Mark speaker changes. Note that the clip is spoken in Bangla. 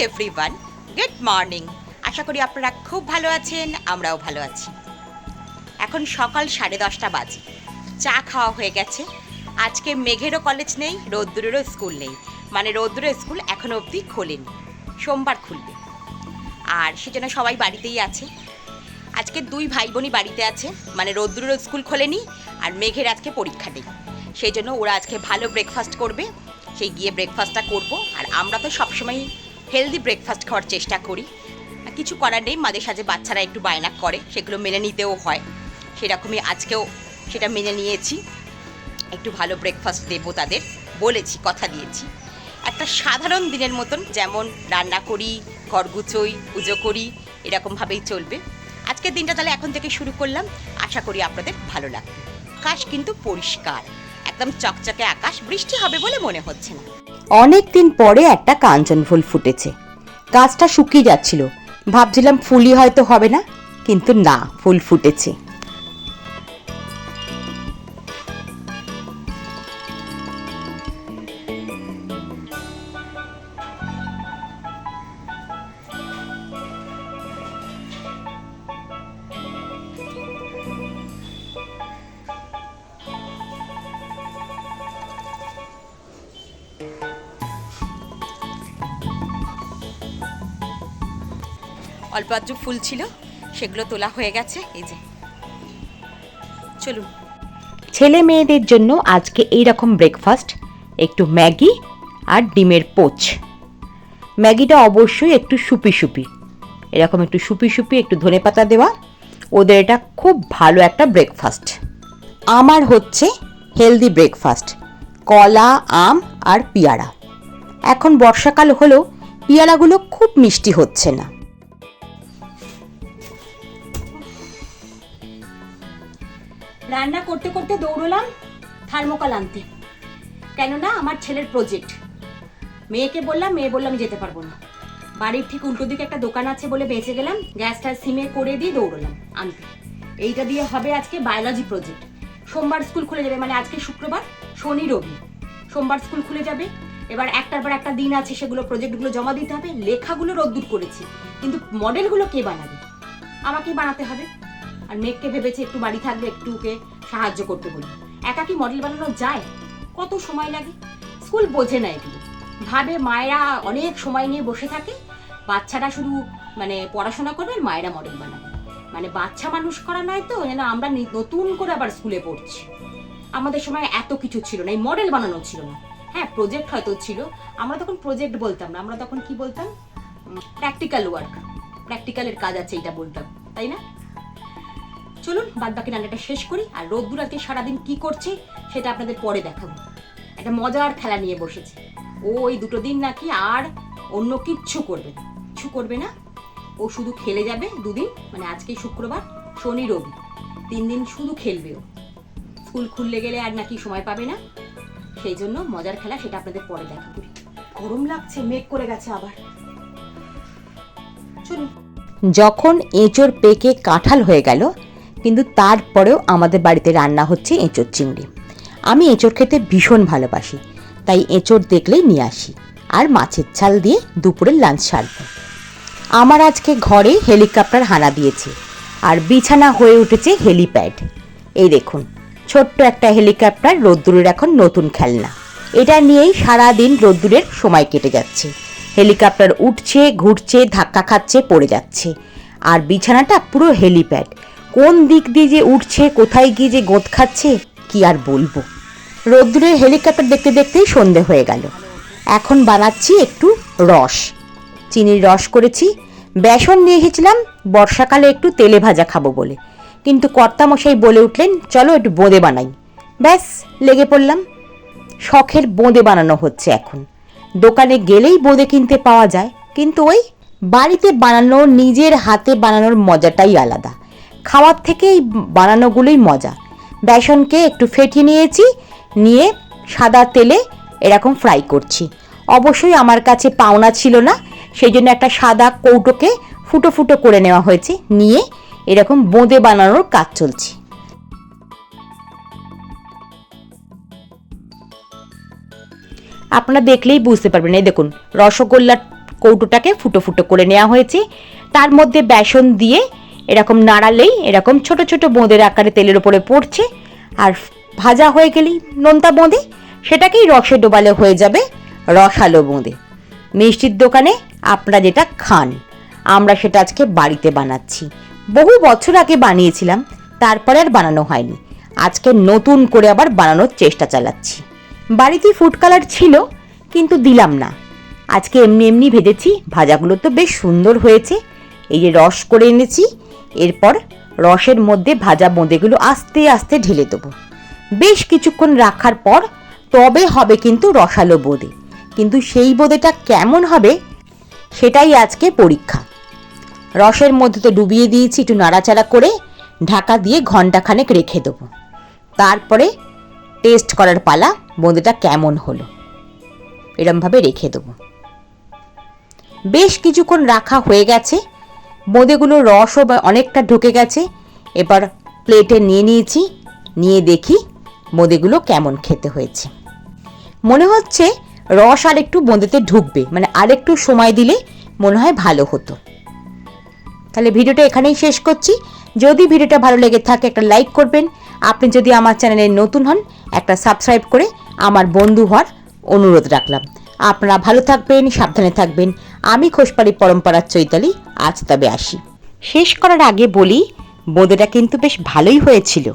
Speaker 1: এভরিওয়ান গুড মর্নিং আশা করি আপনারা খুব ভালো আছেন, আমরাও ভালো আছি। এখন সকাল সাড়ে দশটা বাজে। চা খাওয়া হয়ে গেছে। আজকে মেঘেরও কলেজ নেই রোদ্দুরেরও স্কুল নেই। মানে রোদ্দুরের স্কুল এখনও অবধি খোলেনি। সোমবার খুলবে। আর সেজন্য সবাই বাড়িতেই আছে। আজকে দুই ভাই বোনই বাড়িতে আছে। মানে রোদ্দুরেরও স্কুল খোলেনি আর মেঘের আজকে পরীক্ষা নেই। সেই জন্য ওরা আজকে ভালো ব্রেকফাস্ট করবে। সেই গিয়ে ব্রেকফাস্টটা করব। আর আমরা তো সবসময় হেলদি ব্রেকফাস্ট খাওয়ার চেষ্টা করি। কিছু করার নেই, মাঝে সাঝে বাচ্চারা একটু বায়না করে, সেগুলো মেনে নিতেও হয়। সেরকমই আজকেও সেটা মেনে নিয়েছি। একটু ভালো ব্রেকফাস্ট দেবো তাদের, বলেছি, কথা দিয়েছি। একটা সাধারণ দিনের মতন যেমন রান্না করি ঘর গুছোই পুজো করি, এরকমভাবেই চলবে। আজকের দিনটা তাহলে এখন থেকে শুরু করলাম। আশা করি আপনাদের ভালো লাগবে। আকাশ কিন্তু পরিষ্কার, একদম চকচকে আকাশ, বৃষ্টি হবে বলে মনে হচ্ছে না।
Speaker 2: অনেক দিন পরে একটা কাঞ্চন ফুল ফুটেছে। গাছটা শুকিয়ে যাচ্ছিল। ভাবছিলাম ফুলই হয়তো হবে না, কিন্তু না, ফুল ফুটেছে।
Speaker 1: অল্প আধটু ফুল ছিল, সেগুলো তোলা হয়ে গেছে, এই যে। চলুন।
Speaker 2: ছেলে মেয়েদের জন্য আজকে এই রকম ব্রেকফাস্ট একটু ম্যাগি আর ডিমের পোচ। ম্যাগিটা অবশ্যই একটু সুপি সুপি। এরকম একটু সুপি সুপি, একটু ধনেপাতা দেওয়া, ওদের এটা খুব ভালো একটা ব্রেকফাস্ট আমার হচ্ছে হেলদি ব্রেকফাস্ট কলা, আম আর পিয়ারা। এখন বর্ষাকাল হলেও পিয়ারাগুলো খুব মিষ্টি হচ্ছে না।
Speaker 1: রান্না করতে করতে দৌড়লাম থার্মোকল আনতে। কেননা আমার ছেলের প্রজেক্ট মেয়েকে বললাম, মেয়ে বললাম যেতে পারব না। বাড়ির ঠিক উল্টো দিকে একটা দোকান আছে বলে বেঁচে গেলাম গ্যাসটা সিমে করে দিয়ে দৌড়লাম আনতে। এইটা দিয়ে হবে আজকে বায়োলজি প্রজেক্ট সোমবার স্কুল খুলে যাবে মানে আজকে শুক্রবার, শনি, রবি। সোমবার স্কুল খুলে যাবে, এবার একটার পর একটা দিন আছে, সেগুলো প্রজেক্টগুলো জমা দিতে হবে, লেখাগুলো রদ্দুর করেছি। কিন্তু মডেলগুলো কে বানাবে? আমাকেই বানাতে হবে। আর মেঘকে ভেবেছে একটু বাড়ি থাকবে, একটু ওকে সাহায্য করতে বলি। একা কি মডেল বানানো যায়? কত সময় লাগে? স্কুল বোঝে না এগুলো। ভাবে মায়েরা অনেক সময় নিয়ে বসে থাকে। বাচ্চারা শুধু মানে পড়াশোনা করবে মায়েরা মডেল বানাবে। মানে বাচ্চা মানুষ করা নয় তো, যেন আমরা নতুন করে আবার স্কুলে পড়ছি। আমাদের সময় এত কিছু ছিল না, এই মডেল বানানো ছিল না। হ্যাঁ প্রজেক্ট হয়তো ছিল। আমরা তখন প্রজেক্ট বলতাম না, আমরা তখন কি বলতাম? প্র্যাকটিক্যাল ওয়ার্ক প্র্যাকটিক্যালের কাজ আছে এটা বলতাম। তাই না? চলুন বাদ বাকি রান্নাটা শেষ করি। আর রোদ্দুর আজকে সারাদিন কি করছে, সেটা আপনাদের পরে দেখাবো। একটা মজার খেলা নিয়ে বসেছে। ও ওই দুটো দিন নাকি আর অন্য কিচ্ছু করবে না। কিছু করবে না। ও শুধু খেলে যাবে দুদিন মানে আজকে শুক্রবার, শনি, রবি। তিন দিন শুধু খেলবে ও। স্কুল খুললে গেলে আর নাকি সময় পাবে না। সেই জন্য মজার খেলা সেটা আপনাদের পরে দেখাবো। গরম লাগছে, মেঘ করে গেছে আবার। চলুন।
Speaker 2: যখন এঁচোড় পেকে কাঁঠাল হয়ে গেল কিন্তু তারপরেও আমাদের বাড়িতে রান্না হচ্ছে এঁচোড় চিংড়ি। আমি এঁচোড় খেতে ভীষণ ভালোবাসি, তাই এঁচোড় দেখলেই নিয়ে আসি আর মাছের ছাল দিয়ে দুপুরের লাঞ্চ সারব। আমার আজকে ঘরে হেলিকপ্টার হানা দিয়েছে আর বিছানা হয়ে উঠেছে হেলিপ্যাড। এই দেখুন, ছোট্ট একটা হেলিকপ্টার রোদ্দুরের এখন নতুন খেলনা। এটা নিয়েই সারা দিন রোদ্দুরের সময় কেটে যাচ্ছে। হেলিকপ্টার উঠছে, ঘুরছে, ধাক্কা খাচ্ছে, পড়ে যাচ্ছে। আর বিছানাটা পুরো হেলিপ্যাড। কোন দিক দিয়ে যে উঠছে, কোথায় গিয়ে যে গোদ খাচ্ছে, কি আর বলব? রোদ্দুরের হেলিকপ্টার দেখতে দেখতেই সন্ধে হয়ে গেল। এখন বানাচ্ছি একটু রস। চিনির রস করেছি। বেসন নিয়ে এসেছিলাম, বর্ষাকালে একটু তেলে ভাজা খাব বলে। কিন্তু কর্তামশাই বলে উঠলেন, চলো একটু বোঁদে বানাই। ব্যাস, লেগে পড়লাম। শখের বোঁদে বানানো হচ্ছে এখন। দোকানে গেলেই বোঁদে কিনতে পাওয়া যায়। কিন্তু ওই বাড়িতে বানানো, নিজের হাতে বানানোর মজাটাই আলাদা। খাওয়ার থেকে এই বানানোগুলোই মজা। বেসনকে একটু ফেটিয়ে নিয়েছি, নিয়ে সাদা তেলে এরকম ফ্রাই করছি। অবশ্যই আমার কাছে পাওনা ছিল না, সেই জন্য একটা সাদা কৌটোকে ফুটো ফুটো করে নেওয়া হয়েছে, নিয়ে এরকম বোঁদে বানানোর কাজ চলছে। আপনারা দেখলেই বুঝতে পারবেন, এই দেখুন, রসগোল্লার কৌটোটাকে ফুটো ফুটো করে নেওয়া হয়েছে। তার মধ্যে বেসন দিয়ে এরকম নাড়ালেই এরকম ছোট ছোট বোঁদের আকারে তেলের ওপরে পড়ছে, আর ভাজা হয়ে গেলেই নোনতা বোঁদে, সেটাকেই রসে ডোবালে হয়ে যাবে রসালো বোঁদে। মিষ্টির দোকানে আপনারা যেটা খান, আমরা সেটা আজকে বাড়িতে বানাচ্ছি। বহু বছর আগে বানিয়েছিলাম, তারপরে আর বানানো হয়নি। আজকে নতুন করে আবার বানানোর চেষ্টা চালাচ্ছি। বাড়িতে ফুড কালার ছিল, কিন্তু দিলাম না। আজকে এমনি এমনি ভেজেছি, ভাজাগুলো তো বেশ সুন্দর হয়েছে। এই যে রস করে এনেছি এরপর রসের মধ্যে ভাজা বোঁদেগুলো আস্তে আস্তে ঢেলে দেবো। বেশ কিছুক্ষণ রাখার পর তবে হবে কিন্তু রসালো বোঁদে। কিন্তু সেই বোঁদেটা কেমন হবে সেটাই আজকে পরীক্ষা। রসের মধ্যে তো ডুবিয়ে দিয়েছি, একটু নাড়াচাড়া করে ঢাকা দিয়ে ঘন্টাখানেক রেখে দেবো। তারপরে টেস্ট করার পালা বোঁদেটা কেমন হলো এরমভাবে রেখে দেবো। বেশ কিছুক্ষণ রাখা হয়ে গেছে বোঁদেগুলোর রসও অনেকটা ঢুকে গেছে। এবার প্লেটে নিয়ে নিয়েছি, নিয়ে দেখি বোঁদেগুলো কেমন খেতে হয়েছে। মনে হচ্ছে রস আর একটু বোঁদেতে ঢুকবে মানে আরেকটু সময় দিলে মনে হয় ভালো হতো। তাহলে ভিডিওটা এখানেই শেষ করছি। যদি ভিডিওটা ভালো লেগে থাকে, একটা লাইক করবেন। আপনি যদি আমার চ্যানেলে নতুন হন, একটা সাবস্ক্রাইব করে আমার বন্ধু হওয়ার অনুরোধ রাখলাম। আপনারা ভালো থাকবেন, সাবধানে থাকবেন। আমি খোসপাড়ি পরম্পরার চৈতালি, আজ তবে আসি। শেষ করার আগে বলি, বোঁদেটা কিন্তু বেশ ভালোই হয়েছিল।